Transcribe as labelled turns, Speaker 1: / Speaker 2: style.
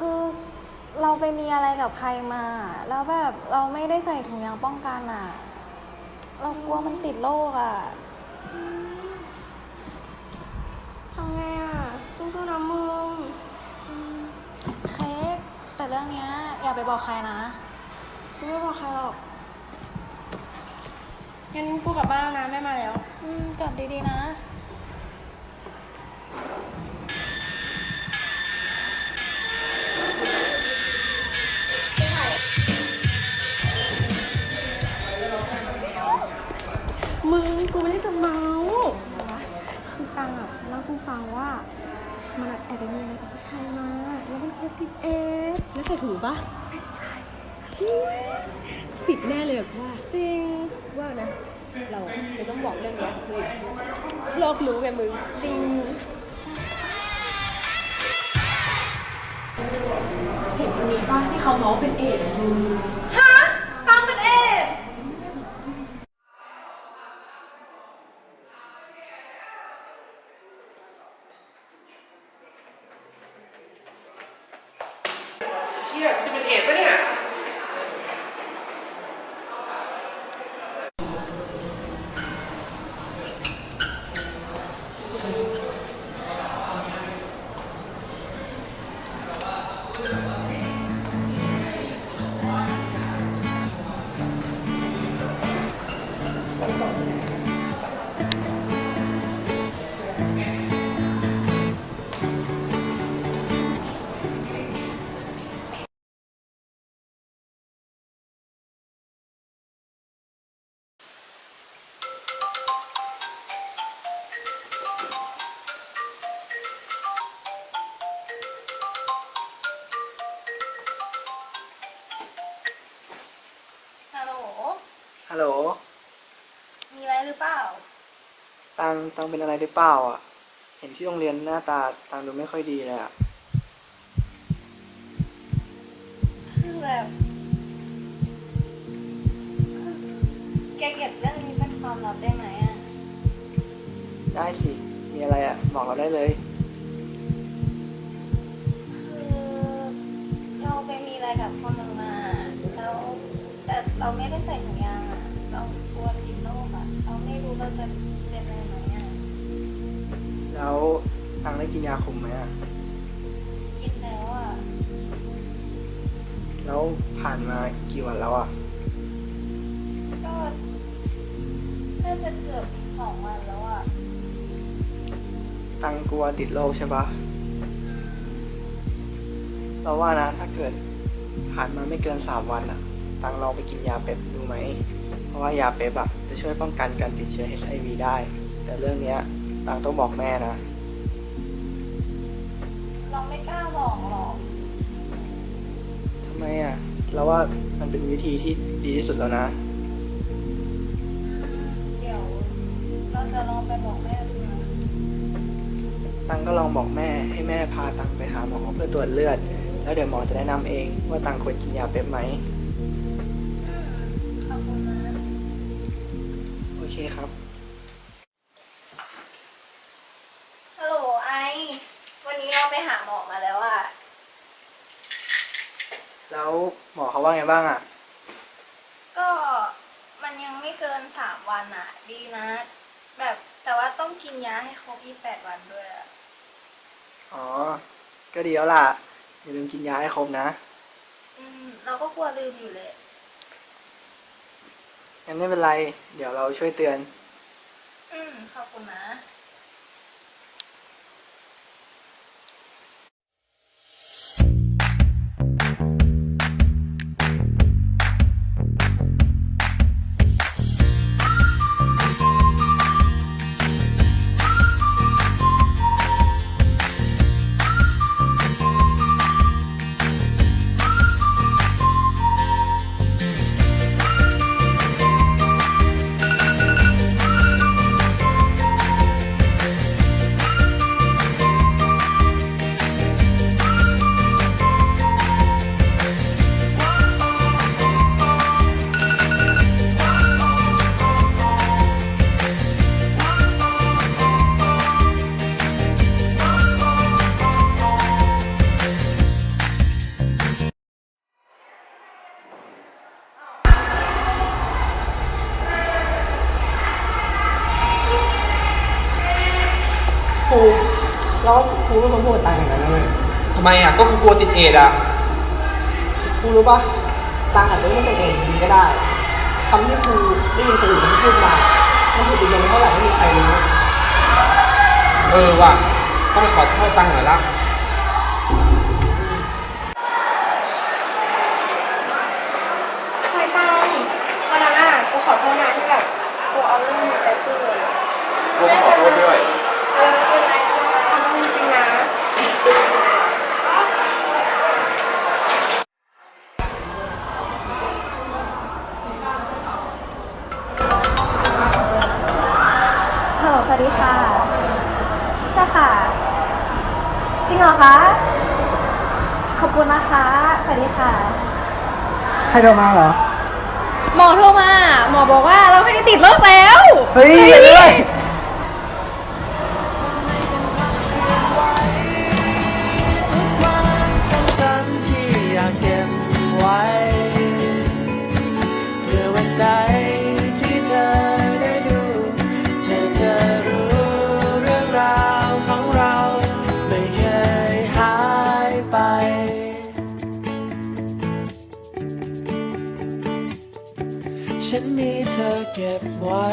Speaker 1: คือเราไปมีอะไรกับใครมา แล้วแบบเราไม่ได้ใส่ถุงยางป้องกันอะ เรากลัวมันติดโรคอะ
Speaker 2: ทำไงอะสู้ๆนะมึง
Speaker 1: เค้กแต่เรื่องเนี้ย อย่าไปบอกใครนะ
Speaker 2: กูไม่บอกใครหรอกงั้นกูกลับบ้านแล้วนะแม่มาแล้ว
Speaker 1: อืมกลับดีๆนะ
Speaker 2: ติด
Speaker 3: แน่เลยแบบว่า
Speaker 2: จริง
Speaker 3: ว่านะ เราจะต้องบอกเรื่องเนี้ยคือโลกรู้ไงมึง
Speaker 2: จริง
Speaker 3: เห็นคนนี้ป้าที่เขาเมาส์เป็นเอดมึง
Speaker 1: ฮัลโหล มีอะไรหรือเปล่า
Speaker 4: ตังตังเป็นอะไรหรือเปล่าอะ เห็นที่โรงเรียนหน้าตาตังดูไม่ค่อยดีเลยอะ
Speaker 1: คือแบบ แกเก็บเรื่องนี้เป็นความลับได้ไหมอะ
Speaker 4: ได้สิ มีอะไรอะ บอกเราได้เลย
Speaker 1: คือเราไปมีอะไรกับคนหนึ่งมา แล้วแต่เราไม่ได้ใส่ถุงยาง ไม่รู้เราจะเป็นอะไรไหมอะ
Speaker 4: แล้วตังได้กินยาคุมไหมอะ
Speaker 1: กินแล้วอะ
Speaker 4: แล้วผ่านมากี่วันแล้วอะ
Speaker 1: ก็น่าจะเกือบสองวันแล้วอะ
Speaker 4: ตังกลัวติดโรคใช่ปะเราว่านะ ถ้าเกิดผ่านมาไม่เกินสามวันอะ ตังลองไปกินยาเป๊ปดูไหม เพราะว่ายาเป๊ปอะจะช่วยป้องกันการติดเชื้อ HIV ได้ แต่เรื่องเนี้ยตังต้องบอกแม่นะ
Speaker 1: เราไม่กล้าบอกหรอก
Speaker 4: ทำไมอะเราว่ามันเป็นวิธีที่ดีที่สุดแล้วนะ
Speaker 1: เดี๋ยว เราจะลองไปบอกแม่ดูนะ
Speaker 4: ตังก็ลองบอกแม่ให้แม่พาตังไปหาหมอเพื่อตรวจเลือด แล้วเดี๋ยวหมอจะแนะนำเองว่าตังควรกินยาเป๊ปไหม
Speaker 1: ค
Speaker 4: ครับ
Speaker 1: ฮัลโหลไอ วันนี้เราไปหาหมอมาแล้วอะ
Speaker 4: แล้วหมอเขาว่าไงบ้างอะ
Speaker 1: ก็มันยังไม่เกินสามวันอะดีนะ แบบแต่ว่าต้องกินยาให้ครบยี่แปดวันด้วยอะ
Speaker 4: อ๋อ ก็ดีแล้วล่ะ อย่าลืมกินยาให้ครบนะ
Speaker 1: อืม เราก็กลัวลืมอยู่เลย
Speaker 4: งั้นไม่เป็นไร เดี๋ยวเราช่วยเตือน
Speaker 1: อืมขอบคุณนะ
Speaker 5: แล้วครูเป็นคนพูดกับตังอย่างนั้นนะเว้ย
Speaker 6: ทำไมอะก็กูกลัวติดเอดอะ
Speaker 5: ครูรู้ปะตังอาจจะไม่เป็นเองจริงก็ได้คำที่ครูได้ยินคนอื่นเขาพูดมามันถูกยืนยันเท่าไหร่ไม่มีใครรู้
Speaker 6: เออว่ะต้องไปขอโทษตังหน่อยละ
Speaker 2: ใครตังวันนั้นอะกูขอโทษนะที่แบบกูเอาเรื่องนี้ไป
Speaker 7: ช่ค่ะ จริงเหรอคะ ขอบคุณนะคะ สวัสดีค่ะ
Speaker 5: ใครโทรมาเหรอ
Speaker 1: หมอโทรมา หมอบอกว่าเราไม่ได้ติดโรคแล้ว
Speaker 5: เฮ้ยเฮ้ย
Speaker 8: ฉันมีเธอเก็บไว้